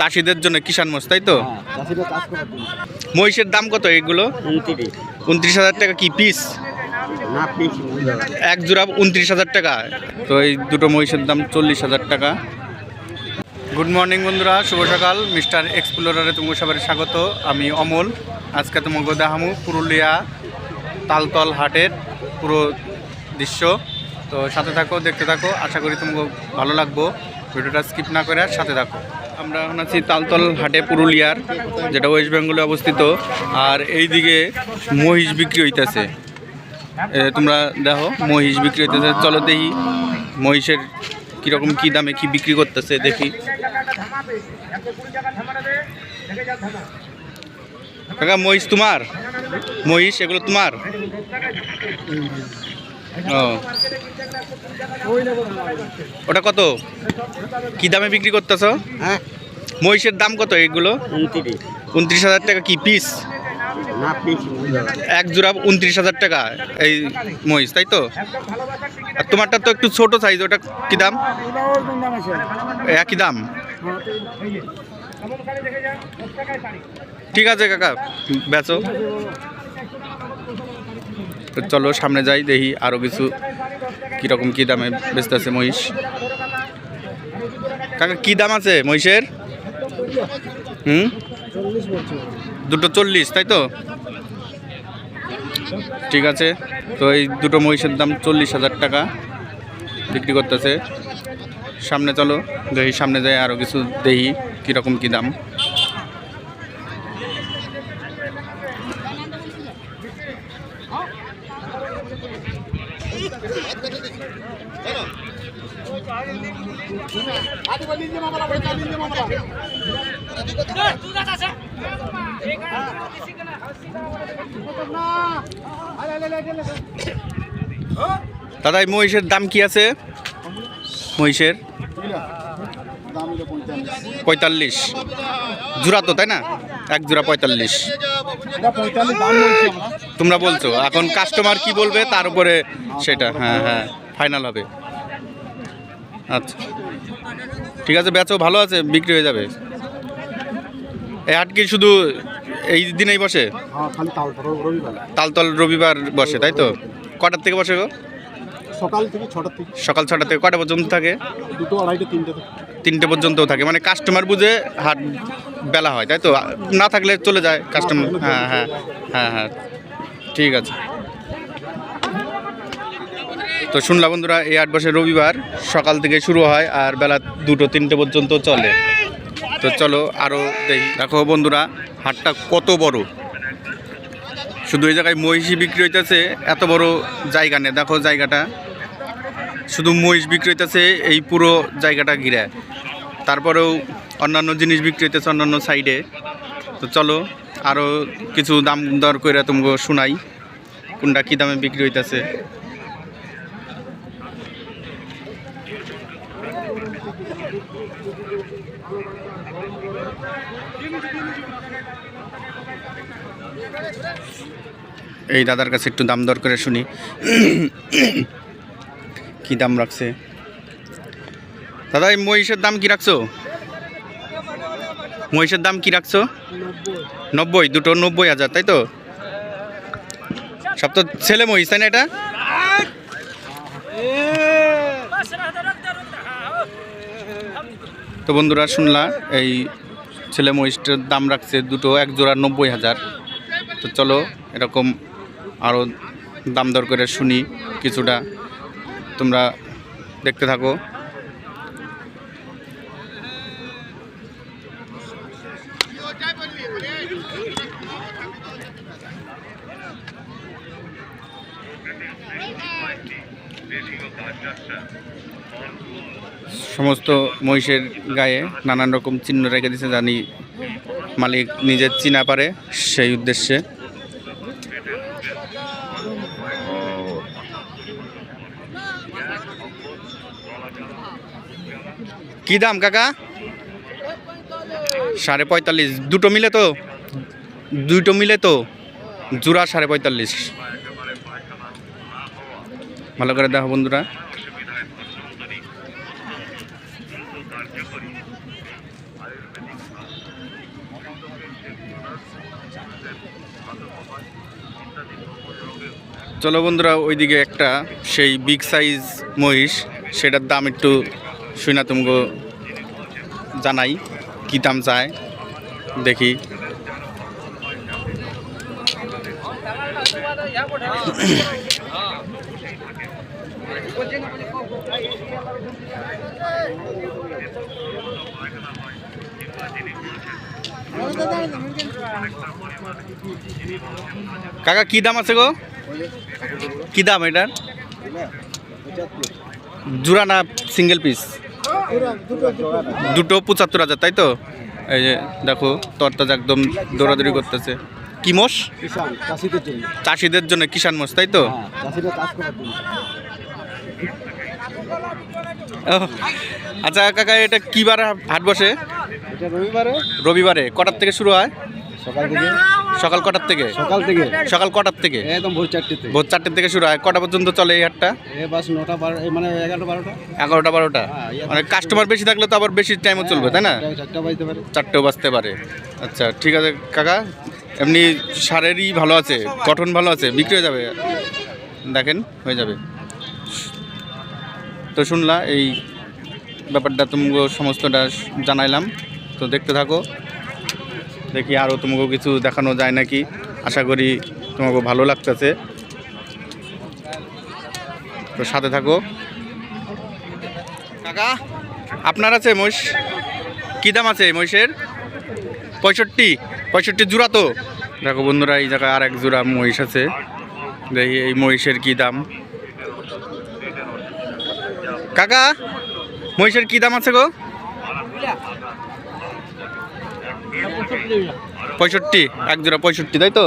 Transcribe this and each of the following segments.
চাষিদের জন্য। কিষান মোষ তাই তো? হ্যাঁ মহিষের দাম কত এগুলো? উনত্রিশ। হাজার টাকা কি পিস? পিস এক জোড়া উনত্রিশ হাজার টাকা। তো এই দুটো মহিষের দাম চল্লিশ হাজার টাকা। গুড মর্নিং বন্ধুরা শুভ সকাল। মিস্টার এক্সপ্লোরারে তোমাকে সবার স্বাগত। আমি অমল। আজকে তোমাকে দেখামু পুরুলিয়া তালতল হাটের পুরো দৃশ্য। তো সাথে থাকো দেখতে থাকো। আশা করি তোমাকে ভালো লাগবো। ভিডিওটা স্কিপ না করে সাথে থাকো। আমরা এখন আছি তালতল হাটে পুরুলিয়ার, যেটা ওয়েস্ট বেঙ্গলে অবস্থিত। আর এইদিকে মহিষ বিক্রি হইতেছে। তোমরা দেখো, মহিষ বিক্রি হইতেছে। চলো দেখি মহিষের কীরকম কী দামে কি বিক্রি করতেছে, দেখি। মহিষ তোমার? মহিষ, এগুলো তোমার? ওটা কত? কি দামে বিক্রি করতেছ? হ্যাঁ। মহিষের দাম কত এগুলো? উনত্রিশ। হাজার টাকা কি পিস? পিস এক জোড়া উনত্রিশ হাজার টাকা এই মহিষ তাই তো? আর তোমারটা তো একটু ছোট সাইজ ওটা কি দাম? একই দাম? ঠিক আছে কাকা বেচো। তো চলো সামনে যাই, দেখি আরও কিছু কীরকম কী দামে বেচতেছে মহিষ। কাকা, কী দাম আছে মহিষের? হুম? দুটো চল্লিশ, তাই তো? ঠিক আছে, তো এই দুটো মহিষের দাম চল্লিশ হাজার টাকা বিক্রি করতেছে। সামনে চলো, দেখি সামনে যাই আরও কিছু দেখি কীরকম কী দাম। দাদা মহিষের দাম কি আছে? মহিষের? পঁয়তাল্লিশ। জোড়া তো তাই না? এক জোড়া পঁয়তাল্লিশ। তোমরা বলছো। এখন কাস্টমার কি বলবে তার উপরে সেটা হ্যাঁ হ্যাঁ ফাইনাল হবে। আচ্ছা। ঠিক আছে বেচো ভালো আছে বিক্রি হয়ে যাবে। এই হাট কি শুধু এই দিনেই বসে? হ্যাঁ তালতল রবিবার বসে তাই তো? কটার থেকে বসে গো? সকাল থেকে ছটার থেকে। সকাল ছটা থেকে কটা পর্যন্ত থাকে? দুটো আড়াইটে তিনটে তিনটে পর্যন্তও থাকে। মানে কাস্টমার বুঝে হাট বেলা হয় তাই তো? না থাকলে চলে যায় কাস্টমার হ্যাঁ হ্যাঁ হ্যাঁ হ্যাঁ। ঠিক আছে। তো শুনলাম বন্ধুরা, এই আট বছর রবিবার সকাল থেকে শুরু হয় আর বেলা দুটো তিনটে পর্যন্ত চলে। তো চলো আরও দেখি। দেখো বন্ধুরা, হাটটা কত বড়। শুধু এই জায়গায় মহিষী বিক্রি হইতেছে, এত বড় জায়গা নেই। দেখো জায়গাটা। শুধু মহিষ বিক্রি হইতেছে, এই পুরো জায়গাটা ঘিরে। তারপরেও অন্যান্য জিনিস বিক্রি হইতেছে অন্যান্য সাইডে তো চলো আরও কিছু দাম দর করে তোমাকে শোনাই, কোনটা কী দামে বিক্রি হইতেছে? এই দাদার কাছে একটু দাম দর করে শুনি। কি দাম রাখছে? দাদা, এই মহিষের দাম কি রাখছো? মহিষের দাম কি রাখছো? নব্বই, দুটো নব্বই হাজার, তাই তো? সব তো ছেলে মহিষ, তাই না এটা? তো বন্ধুরা, শুনলা, এই ছেলে মহিষটার দাম রাখছে দুটো এক জোড়া নব্বই হাজার। তো চলো, এরকম আরও দাম দর করে শুনি, কিছুটা তোমরা দেখতে থাকো। সমস্ত মহিষের গায়ে নানান রকম চিহ্ন রেখে দিয়েছে, জানি মালিক নিজের চিনা পারে সেই উদ্দেশ্যে। কি দাম কাকা? সাড়ে পঁয়তাল্লিশ। দুটো মিলে তো? দুটো মিলে তো জোড়া সাড়ে পঁয়তাল্লিশ। ভালো করে দেখো বন্ধুরা। চলো বন্ধুরা, ওইদিকে একটা সেই বিগ সাইজ মহিষ, সেটার দাম একটু শুনে তুমি জানাই কী দাম চায়। দেখি। কাকা, কি দাম আছে গো? কি দাম এটার? জোড়া না সিঙ্গেল পিস দুটো পঁচাত্তর হাজার, তাই তো? এই যে দেখো, তরতাজা একদম দৌড়াদৌড়ি করতেছে। কি মোষ? চাষিদের জন্য। কিষান মোষ তাই তো? হ্যাঁ আচ্ছা কাকা এটা কি বার হাট বসে? রবিবারে। রবিবারে কটার থেকে শুরু হয়? সকাল থেকে। সকাল কটার থেকে? সকাল থেকে। সকাল কটার থেকে? একদম ভোর চারটে থেকে। ভোর চারটের থেকে শুরু হয়। কটা পর্যন্ত চলে এই হাটটা? বাস নটা বারো মানে এগারোটা বারোটা। এগারোটা বারোটা। হ্যাঁ, মানে কাস্টমার বেশি থাকলে তো আবার বেশি টাইমও চলবে তাই না? চারটা- চারটা বাজতে পারে। চারটেও বাজতে পারে। আচ্ছা ঠিক আছে কাকা। এমনি সারেরই ভালো আছে গঠন ভালো আছে বিক্রি হয়ে যাবে। দেখেন হয়ে যাবে। তো শুনলা এই ব্যাপারটা তোমাকে সমস্তটা জানাইলাম। তো দেখতে থাকো। দেখি আরও তোমাকে কিছু দেখানো যায় নাকি? আশা করি তোমাকে ভালো লাগতেছে। তো সাথে থাকো। কাকা? আপনার আছে মহিষ? কী দাম আছে মহিষের? পঁয়ষট্টি পঁয়ষট্টি জোড়া তো। দেখো বন্ধুরা, এই জায়গায় আর এক জোড়া মহিষ আছে। দেখি এই মহিষের কি দাম। কাকা, মহিষের কি দাম আছে গো? পঁয়ষট্টি, এক জোড়া পঁয়ষট্টি, তাই তো?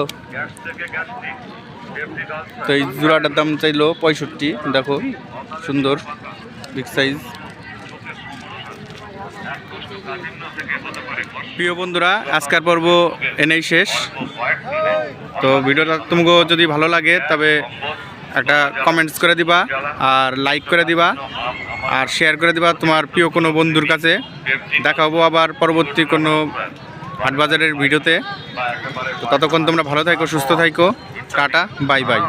তো এই জোড়াটার দাম চাইলো পঁয়ষট্টি, দেখো, সুন্দর বিগ সাইজ প্রিয় বন্ধুরা, আজকের পর্ব এনেই শেষ। তো ভিডিওটা তোমাকে যদি ভালো লাগে, তবে একটা কমেন্টস করে দিবা, আর লাইক করে দিবা, আর শেয়ার করে দিবা তোমার প্রিয় কোনো বন্ধুর কাছে। দেখাবো আবার পরবর্তী কোনো হাটবাজারের ভিডিওতে। ততক্ষণ তোমরা ভালো থাকো সুস্থ থাকো টাটা বাই বাই